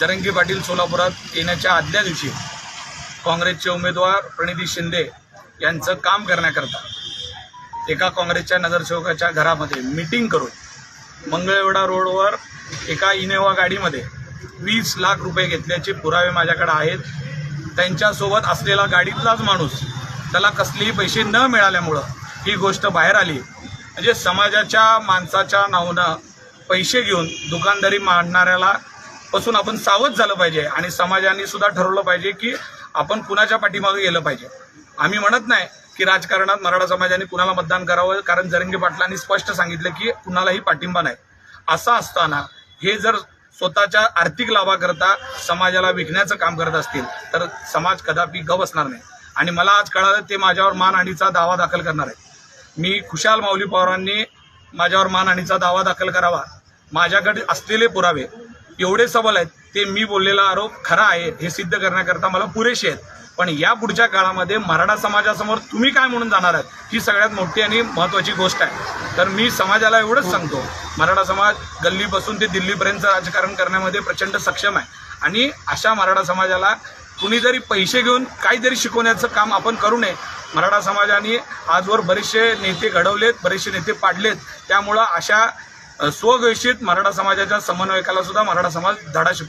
जरंगी पाटील सोलापुरात येण्याच्या आदल्या दिवशी काँग्रेसचे उमेदवार प्रणिती शिंदे यांचं काम करण्याकरता एका काँग्रेसच्या नगरसेवकाच्या घरामध्ये मीटिंग करून मंगळवेढा रोडवर एका इनोवा गाडीमध्ये वीस लाख रुपये घेतल्याचे पुरावे माझ्याकडे आहेत. त्यांच्यासोबत असलेला गाडीतलाच माणूस त्याला कसलेही पैसे न मिळाल्यामुळं ही गोष्ट बाहेर आली. म्हणजे समाजाच्या माणसाच्या नावनं पैसे घेऊन दुकानदारी मांडणाऱ्याला पासून आपण सावध झालं पाहिजे आणि समाजाने सुद्धा ठरवलं पाहिजे की आपण कुणाच्या पाठीमागे गेलं पाहिजे. आम्ही म्हणत नाही की राजकारणात मराठा समाजाने कुणाला मतदान करावं कारण जरंगे पाटलांनी स्पष्ट सांगितलं की कुणालाही पाठिंबा नाही. असं असताना हे जर स्वतःच्या आर्थिक लाभाकरता समाजाला विकण्याचं काम करत असतील तर समाज कदापि ग बसणार नाही. आणि मला आज कळालं ते माझ्यावर मानहानीचा दावा दाखल करणार आहे मी खुशाल माऊली पवारांनी माझ्यावर मानहानीचा दावा दाखल करावा. माझ्याकडे असलेले पुरावे एवढे सबल आहेत ते मी बोललेला आरोप खरा आहे हे सिद्ध करण्याकरता मला पुरेसे आहेत. पण या पुढच्या काळामध्ये मराठा समाजासमोर तुम्ही काय म्हणून जाणार आहात ही सगळ्यात मोठी आणि महत्त्वाची गोष्ट आहे. तर मी समाजाला एवढंच सांगतो मराठा समाज गल्लीपासून ते दिल्लीपर्यंत राजकारण करण्यामध्ये प्रचंड सक्षम आहे. आणि अशा मराठा समाजाला कुणीतरी पैसे घेऊन काहीतरी शिकवण्याचं काम आपण करू नये. मराठा समाजाने आजवर बरेचसे नेते घडवलेत बरेचसे नेते पाडलेत. त्यामुळं अशा स्वघोषित मराठा समाजाच्या समन्वयकाला सुद्धा मराठा समाज धडा शिकवतो.